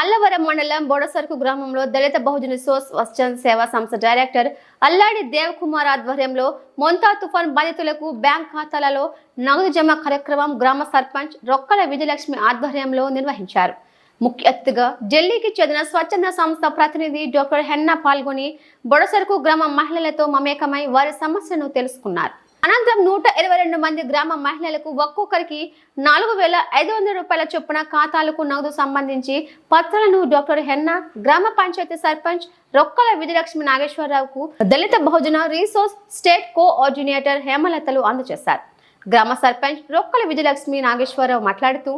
అల్లవరం మండలం బొడసరుకు గ్రామంలో దళిత బహుజన సోస్ వస్చన్ సేవా సంస్థ డైరెక్టర్ అల్లాడి దేవ్ కుమార్ ఆధ్వర్యంలో మొంతా తుఫాన్ బాధితులకు బ్యాంక్ ఖాతాలలో నగదు జమ కార్యక్రమం గ్రామ సర్పంచ్ రొక్కల విజయలక్ష్మి ఆధ్వర్యంలో నిర్వహించారు. ముఖ్య అతిథిగా ఢిల్లీకి చెందిన స్వచ్ఛంద సంస్థ ప్రతినిధి డాక్టర్ హెన్నా పాల్గొని బొడసరుకు గ్రామ మహిళలతో మమేకమై వారి సమస్యను తెలుసుకున్నారు. అనంతరం నూట ఇరవై రెండు మంది గ్రామ మహిళలకు ఒక్కొక్కరికి నాలుగు వేల ఐదు వందల రూపాయల చొప్పున ఖాతాలకు నగదు సంబంధించి పత్రాలను డాక్టర్ హెన్నా గ్రామ పంచాయతీ సర్పంచ్ రొక్కల విజయలక్ష్మి నాగేశ్వరరావుకు దళిత బహుజన రీసోర్స్ స్టేట్ కోఆర్డినేటర్ హేమలతలు అందజేశారు. గ్రామ సర్పంచ్ రొక్కల విజయలక్ష్మి నాగేశ్వరరావు మాట్లాడుతూ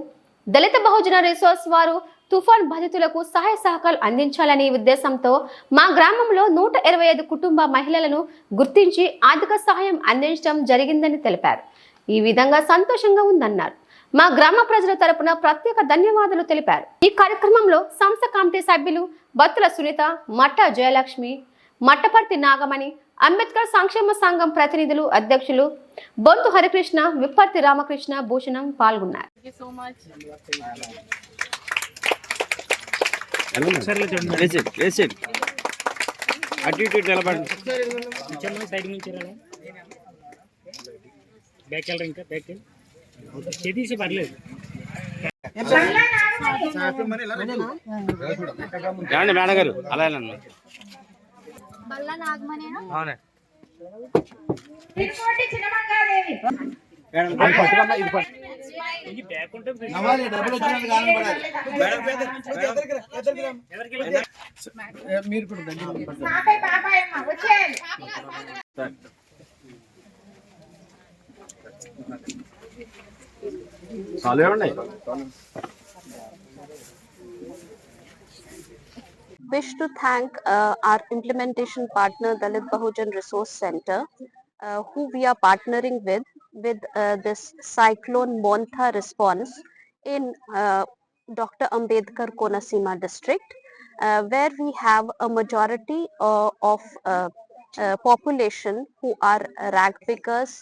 దళిత బహుజన రిసోర్స్ వారు తుఫాన్ బాధితులకు సహాయ సహకారాలు అందించాలనే ఉద్దేశంతో మా గ్రామంలో నూట ఇరవై ఐదు కుటుంబ మహిళలను గుర్తించి ఆర్థిక సహాయం అందించడం జరిగిందని తెలిపారు. ఈ విధంగా సంతోషంగా ఉందన్నారు. మా గ్రామ ప్రజల తరపున ప్రత్యేక ధన్యవాదాలు తెలిపారు. ఈ కార్యక్రమంలో సంస్థ కమిటీ సభ్యులు బత్తుల సునీత మట్ట జయలక్ష్మి మట్టపర్తి నాగమణి అంబేద్కర్ సంక్షేమ సంఘం ప్రతినిధులు అధ్యక్షులు బొంతు హరికృష్ణ విప్పర్తి రామకృష్ణ భూషణం పాల్గొన్నారు. అటు ఇటు కొంచెం సైడ్ నుంచి బ్యాక్ వెళ్ళరా ఇంకా? బ్యాక్ చేతీసి పర్లేదు. ఏమండి మేడం గారు? అలా వెళ్ళండి. అవునే ఇది బ్యాక్ ఉంటే ఎవరికి వెళ్ళి చాలు ఏమండి wish to thank uh, our implementation partner Dalit Bahujan Resource Center uh, who we are partnering with with uh, this cyclone Montha response in uh, Dr. Ambedkar Konasima district uh, where we have a majority uh, of uh, uh, population who are rag pickers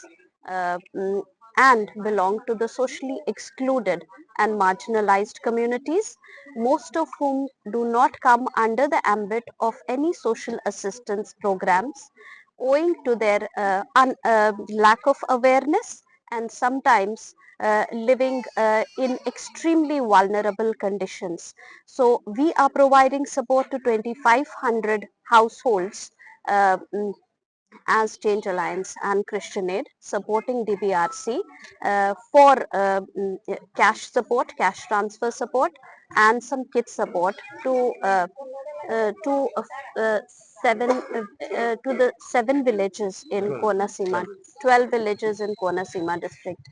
mm, and belong to the socially excluded and marginalized communities most of whom do not come under the ambit of any social assistance programs owing to their uh, un- uh, lack of awareness and sometimes uh, living uh, in extremely vulnerable conditions. So we are providing support to 2500 households uh, mm, as Change Alliance and Christian Aid supporting DBRC uh, for mm, cash support, cash transfer support and some kit support to to seven uh, uh, to the seven villages in Konasima, 12 villages in Konasima district.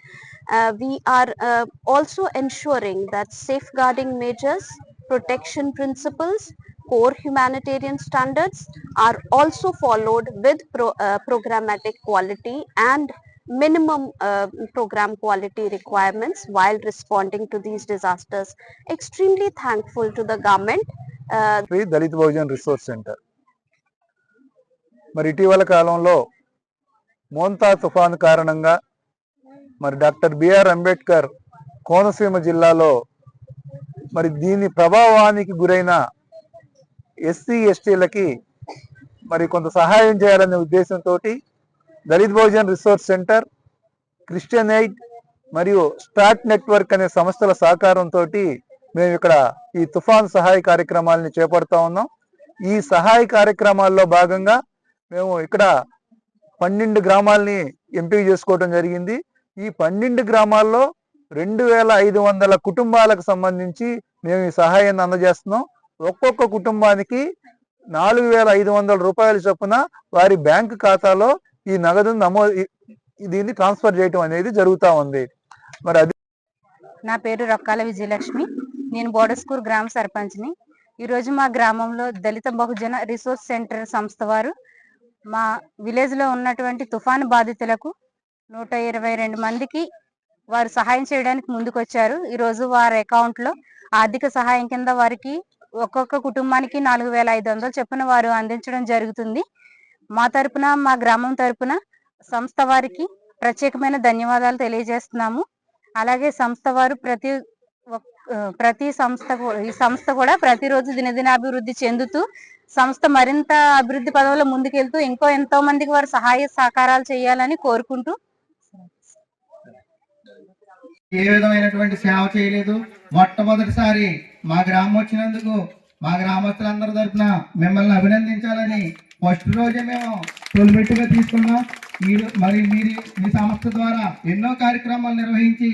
Uh, we are uh, also ensuring that safeguarding measures, protection principles, core humanitarian standards are also followed with pro, uh, programmatic quality and minimum uh, program quality requirements while responding to these disasters. Extremely thankful to the government. Uh, Dalit Bhujan Resource Center. మరి ఇటీవల కాలంలో మోంతా తుఫాన్ కారణంగా మరి doctor BR Ambedkar Konaseema జిల్లాలో మరి దీని ప్రభావానికి గురైన ఎస్సీ ఎస్టీలకి మరి కొంత సహాయం చేయాలనే ఉద్దేశంతో Dalit Bahujan resource centre Christian Aid మరియు స్టార్ట్ నెట్వర్క్ అనే సంస్థల సహకారంతో మేము ఇక్కడ ఈ తుఫాన్ సహాయ కార్యక్రమాలని చేపడతా ఉన్నాం. ఈ సహాయ కార్యక్రమాల్లో భాగంగా మేము ఇక్కడ పన్నెండు గ్రామాలని ఎంపిక చేసుకోవడం జరిగింది. ఈ పన్నెండు గ్రామాల్లో రెండు వేల ఐదు వందల కుటుంబాలకు సంబంధించి మేము ఈ సహాయాన్ని అందజేస్తున్నాం. ఒక్కొక్క కుటుంబానికి నాలుగు వేల ఐదు వందల రూపాయల చొప్పున వారి బ్యాంక్ ఖాతాలో ఈ నగదు నమో దీన్ని ట్రాన్స్ఫర్ చేయటం అనేది జరుగుతూ ఉంది. మరి అది నా పేరు రొక్కాల విజయలక్ష్మి. నేను బోడస్కూర్ గ్రామ సర్పంచ్ని. ఈరోజు మా గ్రామంలో దళిత బహుజన రిసోర్స్ సెంటర్ సంస్థ వారు మా విలేజ్లో ఉన్నటువంటి తుఫాను బాధితులకు నూట ఇరవై రెండు మందికి వారు సహాయం చేయడానికి ముందుకొచ్చారు. ఈరోజు వారి అకౌంట్లో ఆర్థిక సహాయం కింద వారికి ఒక్కొక్క కుటుంబానికి నాలుగు వేల ఐదు వందలు చొప్పున వారు అందించడం జరుగుతుంది. మా తరపున మా గ్రామం తరపున సంస్థ వారికి ప్రత్యేకమైన ధన్యవాదాలు తెలియజేస్తున్నాము. అలాగే సంస్థ వారు ప్రతి ఒక్- ప్రతి సంస్థ ఈ సంస్థ కూడా ప్రతిరోజు దినదినాభివృద్ధి చెందుతూ సంస్థ మరింత అభివృద్ధి పదవిలో ముందుకెళ్తూ ఇంకో ఎంతో మందికి వారు సహాయ సహకారాలు చేయాలని కోరుకుంటూ ఏ విధమైనటువంటి సేవ చేయలేదు? మొట్టమొదటిసారి మా గ్రామం వచ్చినందుకు మా గ్రామస్తులందరి తరఫున మిమ్మల్ని అభినందించాలని ఫస్ట్ రోజే మేము తొలిపెట్టుగా తీసుకున్నాం. మీరు మరి మీరు మీ సంస్థ ద్వారా ఎన్నో కార్యక్రమాలు నిర్వహించి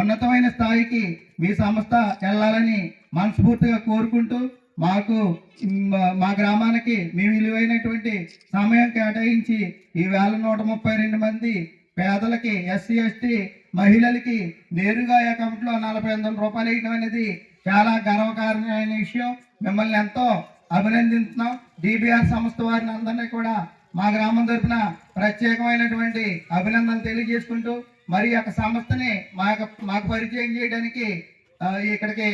ఉన్నతమైన స్థాయికి మీ సంస్థ వెళ్ళాలని మనస్ఫూర్తిగా కోరుకుంటూ మాకు మా గ్రామానికి మీ విలువైనటువంటి సమయం కేటాయించి ఈ వేల నూట ముప్పై రెండు మంది పేదలకి ఎస్సీ ఎస్టీ మహిళలకి నేరుగా అకౌంట్లో నలభై వందల రూపాయలు వేయడం అనేది చాలా గర్వకారణమైన విషయం. మిమ్మల్ని ఎంతో అభినందిస్తున్నాం డిబిఆర్ సంస్థ వారిని అందరినీ కూడా మా గ్రామం తరపున ప్రత్యేకమైనటువంటి అభినందనలు తెలియజేసుకుంటూ మరి యొక్క సంస్థని మా యొక్క మాకు పరిచయం చేయడానికి ఇక్కడికి